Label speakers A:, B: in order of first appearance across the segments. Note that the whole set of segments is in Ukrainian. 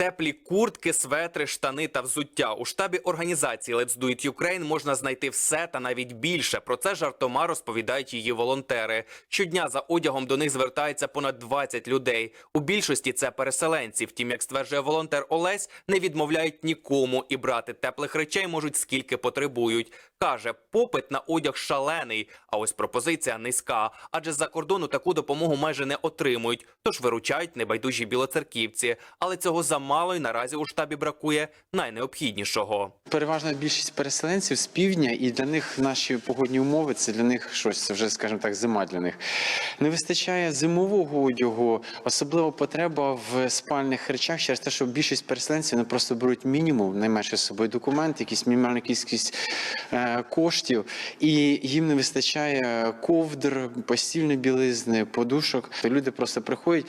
A: Теплі куртки, светри, штани та взуття у штабі організації Let's Do It Ukraine можна знайти все та навіть більше. Про це жартома розповідають її волонтери. Щодня за одягом до них звертається понад 20 людей. У більшості це переселенці. Втім, як стверджує волонтер Олесь, не відмовляють нікому і брати теплих речей можуть скільки потребують. Каже, попит на одяг шалений, а ось пропозиція низька. Адже з-за кордону таку допомогу майже не отримують, тож виручають небайдужі білоцерківці. Але цього замало і наразі у штабі бракує найнеобхіднішого.
B: Переважна більшість переселенців з півдня, і для них наші погодні умови це для них щось, це вже, скажімо так, зима для них. Не вистачає зимового одягу, особливо потреба в спальних речах через те, що більшість переселенців вони просто беруть мінімум, найменше з собою документ, якісь мінімальну кількість е, коштів, і їм не вистачає ковдр, постільної білизни, подушок. Люди просто приходять,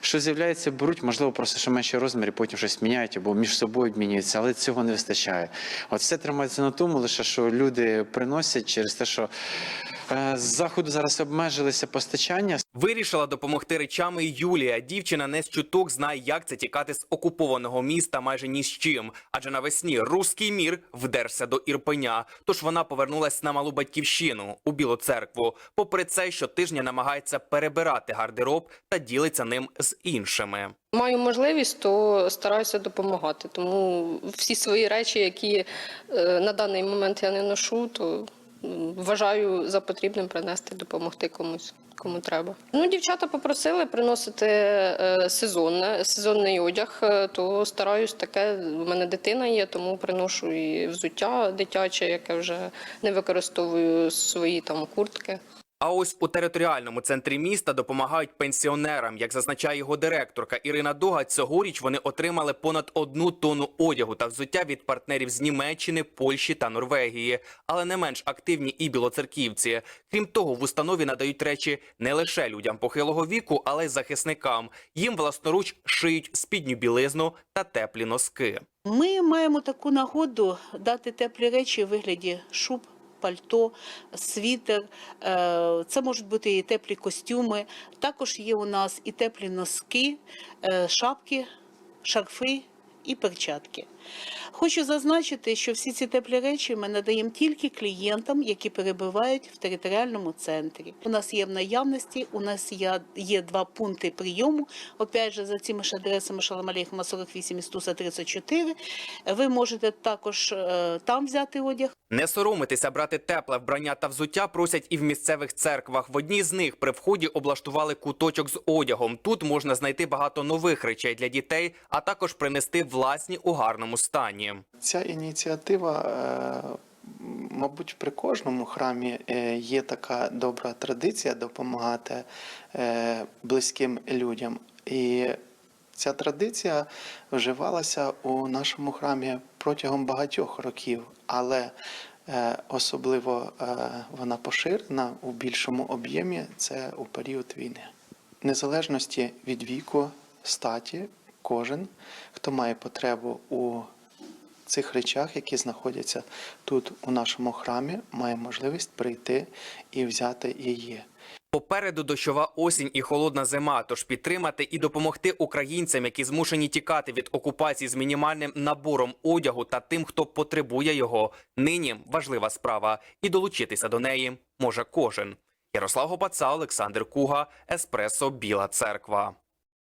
B: що з'являється, беруть, можливо, просто що менші розміри, потім щось міняють або між собою обмінюються, але цього не вистачає. От все тримається на тому, лише що люди приносять через те, що е, з заходу зараз обмежилися постачання.
A: Вирішила допомогти речами Юлія. Дівчина не з чуток знає, як це тікати з окупованого міста майже ні з чим. Адже навесні руський мір вдерся до Ірпеня. Тож вона повернулась на малу батьківщину у Білу церкву. Попри це, щотижня намагається перебирати гардероб та ділиться ним з іншими.
C: Маю можливість, то стараюся допомагати. Тому всі свої речі, які е, на даний момент я не ношу, то вважаю за потрібним принести, допомогти комусь. Кому треба. Ну, дівчата попросили приносити е, сезонне, сезонний одяг, е, то стараюсь таке. У мене дитина є, тому приношу і взуття дитяче, яке вже не використовую свої там куртки.
A: А ось у територіальному центрі міста допомагають пенсіонерам. Як зазначає його директорка Ірина Дога, цьогоріч вони отримали понад одну тонну одягу та взуття від партнерів з Німеччини, Польщі та Норвегії. Але не менш активні і білоцерківці. Крім того, в установі надають речі не лише людям похилого віку, але й захисникам. Їм власноруч шиють спідню білизну та теплі носки.
D: Ми маємо таку нагоду дати теплі речі у вигляді шуб, пальто, світер. Е, Це можуть бути і теплі костюми. Також є у нас і теплі носки, е, шапки, шарфи і перчатки. Хочу зазначити, що всі ці теплі речі ми надаємо тільки клієнтам, які перебувають в територіальному центрі. У нас є в наявності, у нас є, два пункти прийому. Опять же, за цими ж адресами Шаламалейхема 48 і Стуса 34. Ви можете також е, там взяти одяг.
A: Не соромитися брати тепле вбрання та взуття просять і в місцевих церквах. В одній з них при вході облаштували куточок з одягом. Тут можна знайти багато нових речей для дітей, а також принести власні у гарному стані.
E: Ця ініціатива, е, мабуть, при кожному храмі е, є така добра традиція допомагати е, близьким людям. І ця традиція вживалася у нашому храмі протягом багатьох років, але особливо вона поширена у більшому об'ємі це у період війни. Незалежності від віку, статі, кожен, хто має потребу у цих речах, які знаходяться тут у нашому храмі, має можливість прийти і взяти її.
A: Попереду дощова осінь і холодна зима. Тож підтримати і допомогти українцям, які змушені тікати від окупації з мінімальним набором одягу та тим, хто потребує його. Нині важлива справа, і долучитися до неї може кожен. Ярослав Гопаца, Олександр Куга, Еспресо, Біла Церква.